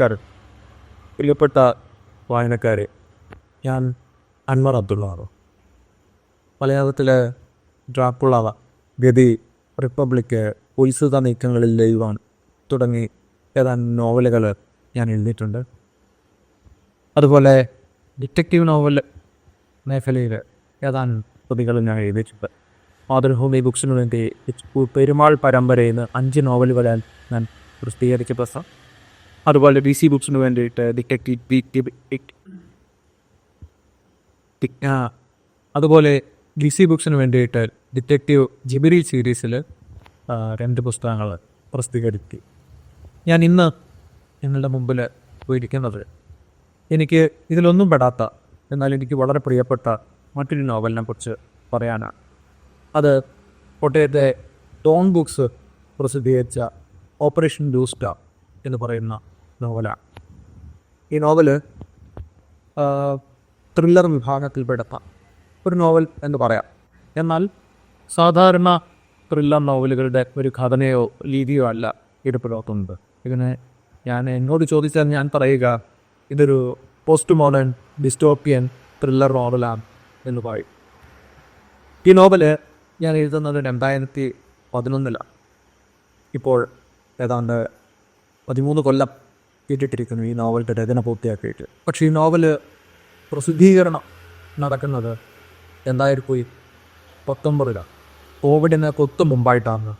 നമസ്കാരം. പ്രിയപ്പെട്ട വായനക്കാരെ ഞാൻ അൻവർ അബ്ദുള്ളാറോ. മലയാളത്തിലെ ഡ്രാക്കുള ഗതി റിപ്പബ്ലിക്ക് ഉത്സുത നീക്കങ്ങളിൽ ദൈവം തുടങ്ങി ഏതാനും നോവലുകൾ ഞാൻ എഴുതിയിട്ടുണ്ട്. അതുപോലെ ഡിറ്റക്റ്റീവ് നോവൽ മേഖലയിൽ ഏതാനും കൃതികൾ ഞാൻ എഴുതിയിട്ടുണ്ട്. മാതൃഭൂമി ബുക്സിനു വേണ്ടി പെരുമാൾ പരമ്പരയിൽ നിന്ന് അഞ്ച് നോവലുകൾ ഞാൻ പ്രസിദ്ധീകരിച്ച പ്രശ്നം അതുപോലെ ബി സി ബുക്സിന് വേണ്ടിയിട്ട് അതുപോലെ ഡി സി ബുക്സിന് വേണ്ടിയിട്ട് ഡിറ്റക്റ്റീവ് ജിബിരി സീരീസിൽ രണ്ട് പുസ്തകങ്ങൾ പ്രസിദ്ധീകരിച്ചു ഞാൻ ഇന്ന് നിങ്ങളുടെ മുമ്പിൽ പോയിരിക്കുന്നത് എനിക്ക് ഇതിലൊന്നും പെടാത്ത എന്നാൽ എനിക്ക് വളരെ പ്രിയപ്പെട്ട മറ്റൊരു നോവലിനെ കുറിച്ച് പറയാനാണ്. അത് കോട്ടയത്തെ ഡോൺ ബുക്സ് പ്രസിദ്ധീകരിച്ച ഓപ്പറേഷൻ ലൂസ്റ്റ എന്ന് പറയുന്ന നോവലാണ് ഈ നോവൽ ത്രില്ലർ വിഭാഗത്തിൽപ്പെടുത്ത. ഒരു നോവൽ എന്ന് പറയാം. എന്നാൽ സാധാരണ ത്രില്ലർ നോവലുകളുടെ ഒരു ഘടനയോ രീതിയോ അല്ല ഇത് പുലർത്തുന്നത് ഇതിനെ ഞാൻ എന്നോട് ചോദിച്ചാൽ ഞാൻ പറയുക ഇതൊരു പോസ്റ്റ് മോഡേൺ ഡിസ്റ്റോപ്പിയൻ ത്രില്ലർ നോവലാണ് എന്ന് പറയും. ഈ നോവൽ ഞാൻ എഴുതുന്നത് രണ്ടായിരത്തി പതിനൊന്നിലാണ്. ഇപ്പോൾ ഏതാണ്ട് പതിമൂന്ന് കൊല്ലം കേട്ടിട്ടിരിക്കുന്നു ഈ നോവലിന്റെ രചന പൂർത്തിയാക്കിയിട്ട്. പക്ഷേ ഈ നോവൽ പ്രസിദ്ധീകരണം നടക്കുന്നത് എന്തായിരിക്കും പോയി പത്തൊമ്പതിലാണ് കോവിഡിന് കൊത്തും മുമ്പായിട്ടാണ്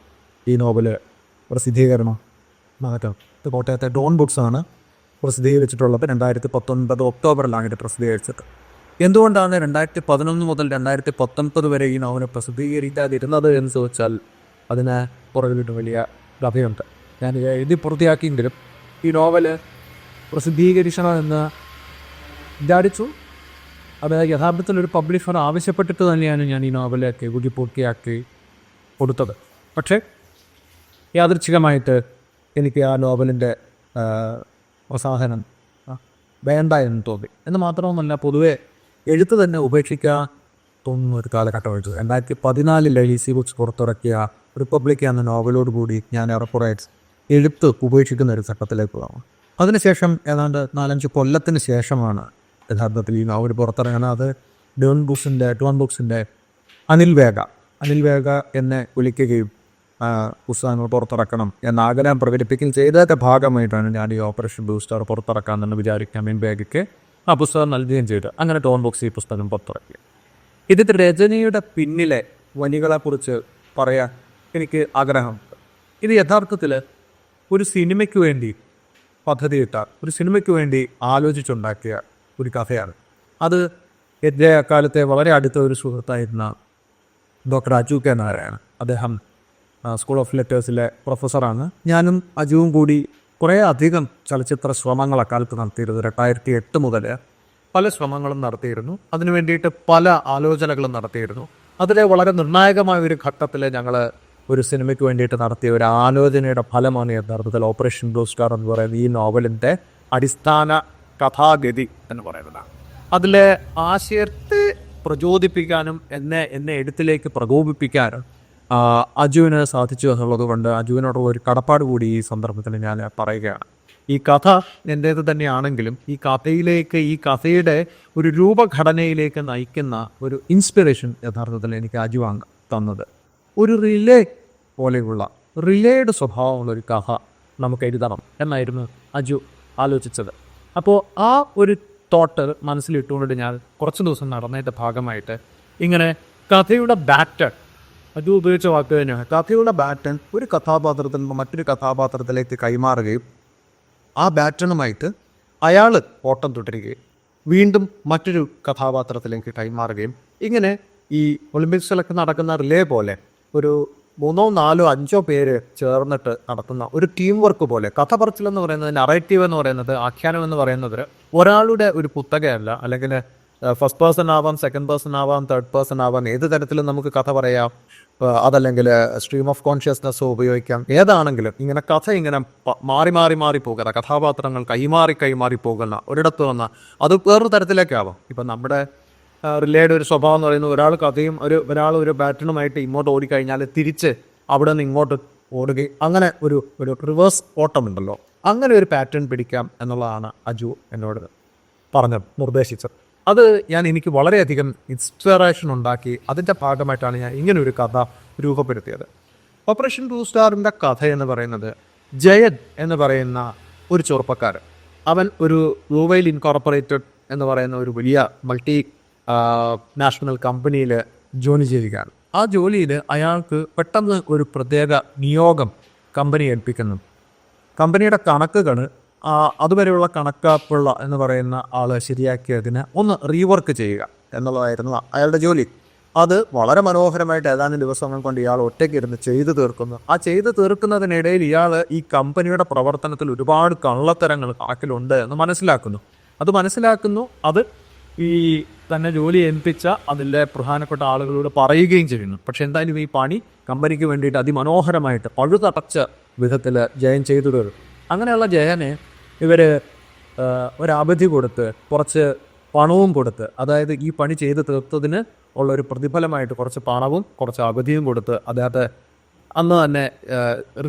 ഈ നോവൽ പ്രസിദ്ധീകരണം നടക്കുന്നത്. ഇത് കോട്ടയത്തെ ഡോൺ ബുക്സ് ആണ് പ്രസിദ്ധീകരിച്ചിട്ടുള്ളത്. രണ്ടായിരത്തി പത്തൊൻപത് ഒക്ടോബറിലാണ് ഇത് പ്രസിദ്ധീകരിച്ചത്. എന്തുകൊണ്ടാണ് രണ്ടായിരത്തി പതിനൊന്ന് മുതൽ രണ്ടായിരത്തി പത്തൊൻപത് വരെ ഈ നോവൽ പ്രസിദ്ധീകരിക്കാതിരുന്നത് എന്ന് ചോദിച്ചാൽ അതിന് പുറകിലൊരു വലിയ കഥയുണ്ട്. ഞാൻ എഴുതി പൂർത്തിയാക്കിയെങ്കിലും ഈ നോവൽ പ്രസിദ്ധീകരിക്കണമെന്ന് വിചാരിച്ചു. അത് യഥാർത്ഥത്തിൽ ഒരു പബ്ലിഷർ ആവശ്യപ്പെട്ടിട്ട് തന്നെയാണ് ഞാൻ ഈ നോവലൊക്കെ കൂടി പൂർത്തിയാക്കി കൊടുത്തത്. പക്ഷേ യാദൃച്ഛികമായിട്ട് എനിക്ക് ആ നോവലിന്റെ ആ, വേണ്ട എന്ന് തോന്നി. എന്ന് മാത്രമൊന്നുമല്ല പൊതുവെ എഴുത്ത് തന്നെ ഉപേക്ഷിക്കാൻ തോന്നുന്ന ഒരു കാലഘട്ടമായിട്ട് രണ്ടായിരത്തി പതിനാലിലെ ഈ സി ബുക്സ് പുറത്തിറക്കിയ റിപ്പബ്ലിക് എന്ന നോവലോട് കൂടി ഞാൻ ഏറെക്കുറെ എഴുത്ത് ഉപേക്ഷിക്കുന്ന ഒരു ഘട്ടത്തിലേക്ക് പോകാം. അതിനുശേഷം ഏതാണ്ട് നാലഞ്ച് കൊല്ലത്തിന് ശേഷമാണ് യഥാർത്ഥത്തിൽ ഈ നോവൽ പുറത്തിറങ്ങുന്നത്. അത് ഡോൺ ബുക്സിന്റെ ഡോൺ ബുക്സിന്റെ അനിൽ വേഗ. അനിൽ വേഗ എന്നെ വിളിക്കുകയും പുസ്തകങ്ങൾ പുറത്തിറക്കണം എന്ന ആഗ്രഹം പ്രകടിപ്പിക്കുകയും ചെയ്തതിന്റെ ഭാഗമായിട്ടാണ് ഞാൻ ഈ ഓപ്പറേഷൻ ബൂസ്റ്റർ പുറത്തിറക്കാമെന്ന് വിചാരിക്കാൻ അമീൻ വേഗയ്ക്ക് ആ പുസ്തകം നൽകുകയും ചെയ്തു അങ്ങനെ ടോൺ ബുക്സ് ഈ പുസ്തകം പുറത്തിറക്കി. ഇതിന്റെ രചനയുടെ പിന്നിലെ വനികളെക്കുറിച്ച് പറയാൻ എനിക്ക് ആഗ്രഹമുണ്ട്. ഇത് യഥാർത്ഥത്തിൽ ഒരു സിനിമയ്ക്ക് വേണ്ടി പദ്ധതിയിട്ട ഒരു സിനിമയ്ക്ക് വേണ്ടി ആലോചിച്ചുണ്ടാക്കിയ ഒരു കഥയാണ്. അത് എന്റെ അക്കാലത്തെ വളരെ അടുത്ത ഒരു സുഹൃത്തായിരുന്ന ഡോക്ടർ അജു കെ നാരായണൻ. അദ്ദേഹം സ്കൂൾ ഓഫ് ലെറ്റേഴ്സിലെ പ്രൊഫസറാണ്. ഞാനും അജുവും കൂടി കുറേ അധികം ചലച്ചിത്ര ശ്രമങ്ങൾ അക്കാലത്ത് നടത്തിയിരുന്നു. രണ്ടായിരത്തി എട്ട് മുതൽ പല ശ്രമങ്ങളും നടത്തിയിരുന്നു. അതിനു വേണ്ടിയിട്ട് പല ആലോചനകളും നടത്തിയിരുന്നു. അതിലെ വളരെ നിർണായകമായ ഒരു ഘട്ടത്തിൽ ഞങ്ങൾ ഒരു സിനിമയ്ക്ക് വേണ്ടിയിട്ട് നടത്തിയ ഒരു ആലോചനയുടെ ഫലമാണ് യഥാർത്ഥത്തിൽ ഓപ്പറേഷൻ ബ്ലൂ സ്റ്റാർ എന്ന് പറയുന്നത്. ഈ നോവലിന്റെ അടിസ്ഥാന കഥാഗതി എന്ന് പറയുന്നത് അതിലെ ആശയത്തെ പ്രചോദിപ്പിക്കാനും എന്നെ എന്നെ എഴുത്തിലേക്ക് പ്രകോപിപ്പിക്കാനും അജുവിന് സാധിച്ചു എന്നുള്ളത് കൊണ്ട് അജുവിനോടുള്ള ഒരു കടപ്പാട് കൂടി ഈ സന്ദർഭത്തിൽ ഞാൻ പറയുകയാണ്. ഈ കഥ എന്റേത് തന്നെയാണെങ്കിലും ഈ കഥയിലേക്ക് ഈ കഥയുടെ ഒരു രൂപഘടനയിലേക്ക് നയിക്കുന്ന ഒരു ഇൻസ്പിറേഷൻ യഥാർത്ഥത്തിൽ എനിക്ക് അജുവാണ് തന്നത്. ഒരു റിലേ പോലെയുള്ള റിലേഡ് സ്വഭാവമുള്ള ഒരു കഥ നമുക്ക് എഴുതണം എന്നായിരുന്നു അജു ആലോചിച്ചത്. അപ്പോൾ ആ ഒരു തോട്ട് മനസ്സിലിട്ടുകൊണ്ട് ഞാൻ കുറച്ച് ദിവസം നടന്നതിന്റെ ഭാഗമായിട്ട് ഇങ്ങനെ കഥയുടെ ബാറ്റൺ അത് ഉപയോഗിച്ച വാക്ക് തന്നെയാണ് കഥയുടെ ബാറ്റൺ ഒരു കഥാപാത്രത്തിൽ നിന്ന് മറ്റൊരു കഥാപാത്രത്തിലേക്ക് കൈമാറുകയും ആ ബാറ്റണുമായിട്ട് അയാൾ ഓട്ടം തുടരുകയും വീണ്ടും മറ്റൊരു കഥാപാത്രത്തിലേക്ക് കൈമാറുകയും ഇങ്ങനെ ഈ ഒളിമ്പിക്സിലൊക്കെ നടക്കുന്ന റിലേ പോലെ ഒരു മൂന്നോ നാലോ അഞ്ചോ പേര് ചേർന്നിട്ട് നടത്തുന്ന ഒരു ടീം വർക്ക് പോലെ കഥ പറച്ചിൽ എന്ന് പറയുന്നത് നറേറ്റീവ് എന്ന് പറയുന്നത് ആഖ്യാനം എന്ന് പറയുന്നത് ഒരാളുടെ ഒരു കുത്തകയല്ല. അല്ലെങ്കിൽ ഫസ്റ്റ് പേഴ്സൺ ആവാം സെക്കൻഡ് പേഴ്സൺ ആവാം തേർഡ് പേഴ്സൺ ആവാം ഏത് തരത്തിലും നമുക്ക് കഥ പറയാം. അതല്ലെങ്കിൽ സ്ട്രീം ഓഫ് കോൺഷ്യസ്നെസ് ഉപയോഗിക്കാം. ഏതാണെങ്കിലും ഇങ്ങനെ കഥ ഇങ്ങനെ മാറി മാറി മാറി പോകുന്ന കഥാപാത്രങ്ങൾ കൈമാറി കൈമാറി പോകുന്ന ഒരിടത്ത് വന്ന അത് വേറൊരു തരത്തിലേക്കാവാം ഇപ്പം നമ്മുടെ റിലേയുടെ ഒരു സ്വഭാവം എന്ന് പറയുന്നത് ഒരാൾ കഥയും ഒരു ഒരാൾ ഒരു ബാറ്റണുമായിട്ട് ഇങ്ങോട്ട് ഓടിക്കഴിഞ്ഞാൽ തിരിച്ച് അവിടെ നിന്ന് ഇങ്ങോട്ട് ഓടുകയും അങ്ങനെ ഒരു ഒരു റിവേഴ്സ് ഓട്ടമുണ്ടല്ലോ. അങ്ങനെ ഒരു പാറ്റേൺ പിടിക്കാം എന്നുള്ളതാണ് അജു എന്നോട് പറഞ്ഞത് നിർദ്ദേശിച്ചത്. അത് ഞാൻ എനിക്ക് വളരെയധികം ഇൻസ്പിറേഷൻ ഉണ്ടാക്കി അതിന്റെ ഭാഗമായിട്ടാണ് ഞാൻ ഇങ്ങനെ ഒരു കഥ രൂപപ്പെടുത്തിയത്. ഓപ്പറേഷൻ ടു സ്റ്റാറിന്റെ കഥ എന്ന് പറയുന്നത് ജയൻ എന്ന് പറയുന്ന ഒരു ചെറുപ്പക്കാരൻ. അവൻ ഒരു റൂവൈൽ ഇൻകോർപ്പറേറ്റഡ് എന്ന് പറയുന്ന ഒരു വലിയ മൾട്ടി നാഷണൽ കമ്പനിയിൽ ജോലി ചെയ്യുകയാണ് ആ ജോലിയിൽ അയാൾക്ക് പെട്ടെന്ന് ഒരു പ്രത്യേക നിയോഗം കമ്പനി ഏൽപ്പിക്കുന്നു. കമ്പനിയുടെ കണക്കുകൾ അതുവരെയുള്ള കണക്കാപ്പുള്ള എന്ന് പറയുന്ന ആൾ ശരിയാക്കിയതിന് ഒന്ന് റീവർക്ക് ചെയ്യുക എന്നുള്ളതായിരുന്നു അയാളുടെ ജോലി. അത് വളരെ മനോഹരമായിട്ട് ഏതാനും ദിവസങ്ങൾ കൊണ്ട് ഇയാൾ ഒറ്റയ്ക്ക് ഇരുന്ന് ചെയ്തു തീർക്കുന്നു. ആ ചെയ്തു തീർക്കുന്നതിനിടയിൽ ഇയാൾ ഈ കമ്പനിയുടെ പ്രവർത്തനത്തിൽ ഒരുപാട് കള്ളത്തരങ്ങൾ കണക്കിലുണ്ട് എന്ന് മനസ്സിലാക്കുന്നു. അത് മനസ്സിലാക്കുന്നു അത് ഈ തന്നെ ജോലി ഏൽപ്പിച്ച അതിന്റെ പ്രധാനപ്പെട്ട ആളുകളോട് പറയുകയും ചെയ്യുന്നു. പക്ഷെ എന്തായാലും ഈ പണി കമ്പനിക്ക് വേണ്ടിയിട്ട് അതിമനോഹരമായിട്ട് പഴുതടച്ച വിധത്തിൽ ജയൻ ചെയ്തു തരും അങ്ങനെയുള്ള ജയനെ ഇവർ ഒരവധി കൊടുത്ത് കുറച്ച് പണവും കൊടുത്ത് അതായത് ഈ പണി ചെയ്ത് തീർത്തതിന് ഉള്ള ഒരു പ്രതിഫലമായിട്ട് കുറച്ച് പണവും കുറച്ച് അവധിയും കൊടുത്ത് അദ്ദേഹത്തെ അന്ന് തന്നെ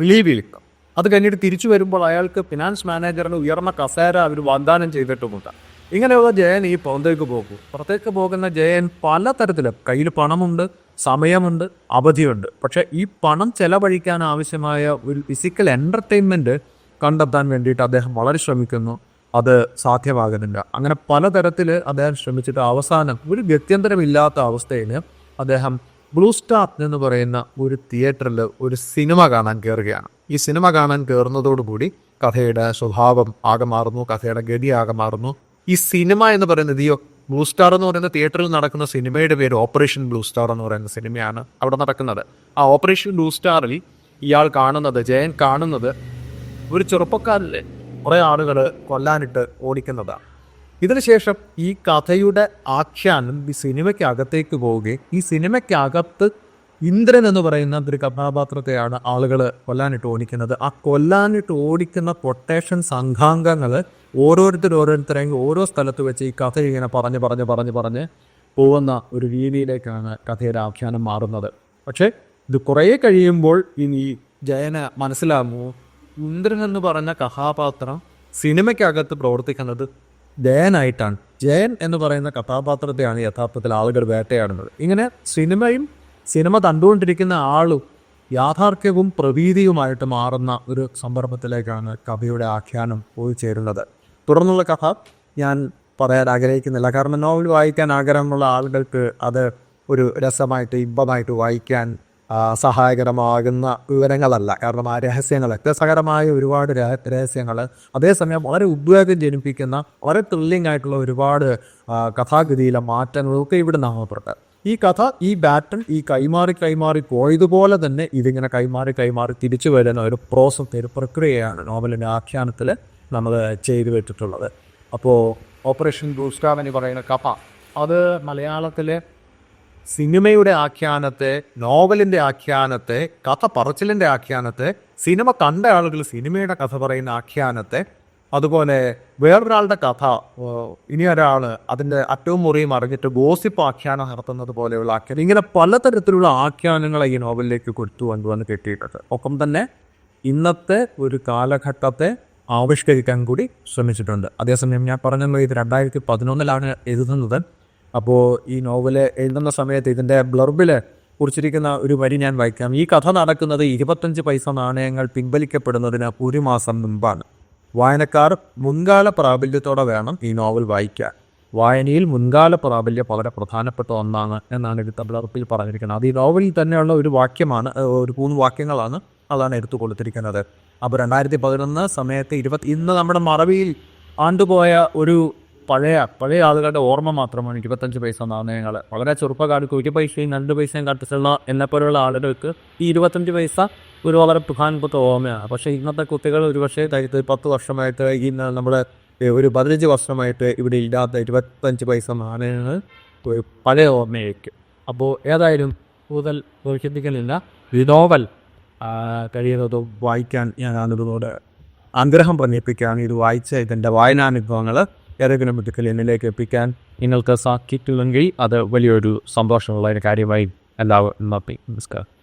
റിലീവ് ചെയ്യും അത് കഴിഞ്ഞിട്ട് തിരിച്ചു വരുമ്പോൾ അയാൾക്ക് ഫിനാൻസ് മാനേജറിന് ഉയർന്ന കസേര അവർ വാഗ്ദാനം ചെയ്തിട്ടുമുണ്ട്. ഇങ്ങനെയുള്ള ജയൻ ഈ പുറത്തേക്ക് പോകും. പുറത്തേക്ക് പോകുന്ന ജയൻ പലതരത്തിലും കയ്യിൽ പണമുണ്ട് സമയമുണ്ട് അവധിയുണ്ട്. പക്ഷേ ഈ പണം ചെലവഴിക്കാൻ ആവശ്യമായ ഒരു ഫിസിക്കൽ എന്റർടൈൻമെന്റ് കണ്ടെത്താൻ വേണ്ടിയിട്ട് അദ്ദേഹം വളരെ ശ്രമിക്കുന്നു. അത് സാധ്യമാകുന്നില്ല. അങ്ങനെ പലതരത്തിൽ അദ്ദേഹം ശ്രമിച്ചിട്ട് അവസാനം ഒരു ഗത്യന്തരമില്ലാത്ത അവസ്ഥയിൽ അദ്ദേഹം ബ്ലൂ സ്റ്റാർ എന്ന് പറയുന്ന ഒരു തിയേറ്ററിൽ ഒരു സിനിമ കാണാൻ കയറുകയാണ് ഈ സിനിമ കാണാൻ കയറുന്നതോടുകൂടി കഥയുടെ സ്വഭാവം ആകെ മാറുന്നു കഥയുടെ ഗതി ആകെ മാറുന്നു. ഈ സിനിമ എന്ന് പറയുന്നത് ഈ ബ്ലൂ സ്റ്റാർ എന്ന് പറയുന്ന തിയേറ്ററിൽ നടക്കുന്ന സിനിമയുടെ പേര് ഓപ്പറേഷൻ ബ്ലൂ സ്റ്റാർ എന്ന് പറയുന്ന സിനിമയാണ് അവിടെ നടക്കുന്നത്. ആ ഓപ്പറേഷൻ ബ്ലൂ സ്റ്റാറിൽ ഇയാൾ കാണുന്നത് ജയൻ കാണുന്നത് ഒരു ചെറുപ്പക്കാരിലെ കുറേ ആളുകൾ കൊല്ലാനിട്ട് ഓടിക്കുന്നതാണ് ഇതിനുശേഷം ഈ കഥയുടെ ആഖ്യാനം ഈ സിനിമയ്ക്ക് അകത്തേക്ക് പോവുകയും ഈ സിനിമയ്ക്കകത്ത് ഇന്ദ്രൻ എന്ന് പറയുന്ന ഒരു കഥാപാത്രത്തെയാണ് ആളുകൾ കൊല്ലാനിട്ട് ഓടിക്കുന്നത്. ആ കൊല്ലാനിട്ട് ഓടിക്കുന്ന കൊട്ടേഷൻ സംഘാംഗങ്ങൾ ഓരോരുത്തർ ഓരോരുത്തരെയും ഓരോ സ്ഥലത്ത് വെച്ച് ഈ കഥ ഇങ്ങനെ പറഞ്ഞ് പറഞ്ഞ് പറഞ്ഞ് പറഞ്ഞ് പോകുന്ന ഒരു രീതിയിലേക്കാണ് കഥയുടെ ആഖ്യാനം മാറുന്നത്. പക്ഷേ ഇത് കുറേ കഴിയുമ്പോൾ ഇനി ജയന മനസ്സിലാകുമോ? ഇന്ദ്രൻ എന്ന് പറഞ്ഞ കഥാപാത്രം സിനിമയ്ക്കകത്ത് പ്രവർത്തിക്കുന്നത് ജയനായിട്ടാണ്. ജയൻ എന്ന് പറയുന്ന കഥാപാത്രത്തെയാണ് യഥാർത്ഥത്തിൽ ആളുകൾ വേട്ടയാടുന്നത്. ഇങ്ങനെ സിനിമയും സിനിമ കണ്ടുകൊണ്ടിരിക്കുന്ന ആളും യാഥാർത്ഥ്യവും പ്രതീതിയുമായിട്ട് മാറുന്ന ഒരു സന്ദർഭത്തിലേക്കാണ് കവിയുടെ ആഖ്യാനം പോയി ചേരുന്നത്. തുടർന്നുള്ള കഥ ഞാൻ പറയാൻ ആഗ്രഹിക്കുന്നില്ല. കാരണം നോവൽ വായിക്കാൻ ആഗ്രഹമുള്ള ആളുകൾക്ക് അത് ഒരു രസമായിട്ട് ഇമ്പമായിട്ട് വായിക്കാൻ സഹായകരമാകുന്ന വിവരങ്ങളല്ല. കാരണം ആ രഹസ്യങ്ങൾ രസകരമായ ഒരുപാട് രഹസ്യങ്ങൾ അതേസമയം വളരെ ഉദ്വേഗം ജനിപ്പിക്കുന്ന വളരെ ത്രില്ലിംഗ് ആയിട്ടുള്ള ഒരുപാട് കഥാഗതിയിലെ മാറ്റങ്ങളൊക്കെ ഇവിടെ നാമപ്പെട്ടത് ഈ കഥ ഈ ബാറ്റൺ ഈ കൈമാറി കൈമാറി പോയതുപോലെ തന്നെ ഇതിങ്ങനെ കൈമാറി കൈമാറി തിരിച്ചു വരുന്ന ഒരു പ്രോസസ് ഒരു പ്രക്രിയയാണ് നോവലിന്റെ ആഖ്യാനത്തിൽ നമ്മൾ ചെയ്തു വെച്ചിട്ടുള്ളത് അപ്പോൾ ഓപ്പറേഷൻ ബ്ലൂസ്റ്റാർ എന്ന് പറയുന്ന കഥ അത് മലയാളത്തിലെ സിനിമയുടെ ആഖ്യാനത്തെ നോവലിന്റെ ആഖ്യാനത്തെ കഥ പറച്ചിലിന്റെ ആഖ്യാനത്തെ സിനിമ കണ്ട ആളുകൾ സിനിമയുടെ കഥ പറയുന്ന ആഖ്യാനത്തെ അതുപോലെ വേറൊരാളുടെ കഥ ഇനി ഒരാൾ അതിന്റെ അറ്റവും മുറിയും അറിഞ്ഞിട്ട് ഗോസിപ്പ് ആഖ്യാനം നടത്തുന്നത് പോലെയുള്ള ആഖ്യാനം ഇങ്ങനെ പലതരത്തിലുള്ള ആഖ്യാനങ്ങളെ ഈ നോവലിലേക്ക് കൊടുത്തു കൊണ്ടുവന്ന് കിട്ടിയിട്ടുണ്ട്. ഒപ്പം തന്നെ ഇന്നത്തെ ഒരു കാലഘട്ടത്തെ ആവിഷ്കരിക്കാൻ കൂടി ശ്രമിച്ചിട്ടുണ്ട്. അതേസമയം ഞാൻ പറഞ്ഞല്ലോ ഇത് രണ്ടായിരത്തി പതിനൊന്നിലാണ് എഴുതുന്നത്. അപ്പോൾ ഈ നോവൽ എഴുതുന്ന സമയത്ത് ഇതിന്റെ ബ്ലർബിൽ കുറിച്ചിരിക്കുന്ന ഒരു വരി ഞാൻ വായിക്കാം. ഈ കഥ നടക്കുന്നത് ഇരുപത്തഞ്ച് പൈസ നാണയങ്ങൾ പിൻവലിക്കപ്പെടുന്നതിന് ഒരു മാസം മുമ്പാണ്. വായനക്കാർ മുൻകാല പ്രാബല്യത്തോടെ വേണം ഈ നോവൽ വായിക്കാൻ. വായനയിൽ മുൻകാല പ്രാബല്യം വളരെ പ്രധാനപ്പെട്ട ഒന്നാണ് എന്നാണ് എടുത്ത ബ്ലർബിൽ പറഞ്ഞിരിക്കുന്നത്. അത് ഈ നോവലിൽ തന്നെയുള്ള ഒരു വാക്യമാണ് ഒരു മൂന്ന് വാക്യങ്ങളാണ് അതാണ് എടുത്തു കൊടുത്തിരിക്കുന്നത് അപ്പോൾ രണ്ടായിരത്തി പതിനൊന്ന് സമയത്ത് ഇരുപത്തി ഇന്ന് നമ്മുടെ മറവിയിൽ ആണ്ടുപോയ ഒരു പഴയ പഴയ ആളുകളുടെ ഓർമ്മ മാത്രമാണ് ഇരുപത്തഞ്ച് പൈസ നാണയങ്ങൾ വളരെ ചെറുപ്പക്കാർക്ക് ഒരു പൈസയും രണ്ട് പൈസയും കട്ടിച്ചുള്ള എന്നെപ്പോലുള്ള ആളുകൾക്ക് ഈ ഇരുപത്തഞ്ച് പൈസ ഒരു വളരെ പ്രധാനപ്പെട്ട ഓർമ്മയാണ്. പക്ഷേ ഇന്നത്തെ കുട്ടികൾ ഒരുപക്ഷെ ഇത് പത്ത് വർഷമായിട്ട് ഇന്ന് നമ്മുടെ ഒരു പതിനഞ്ച് വർഷമായിട്ട് ഇവിടെ ഇല്ലാത്ത ഇരുപത്തഞ്ച് പൈസ നാണയങ്ങൾ പഴയ ഓർമ്മയായിരിക്കും അപ്പോൾ ഏതായാലും കൂടുതൽ ചിന്തിക്കലില്ല വിനോവൽ കഴിയുന്നതും വായിക്കാൻ ഞാൻ അതിനോട് ആഗ്രഹം പ്രകടിപ്പിക്കുകയാണ്. ഇത് വായിച്ച ഇതിന്റെ വായനാനുഭവങ്ങൾ ഏതെങ്കിലും വിധത്തിൽ എന്നിലേക്ക് എത്തിക്കാൻ നിങ്ങൾക്ക് സാധിച്ചിട്ടില്ലെങ്കിൽ അത് വലിയൊരു സന്തോഷമുള്ള ഒരു കാര്യമായി എല്ലാവരും നമസ്കാരം.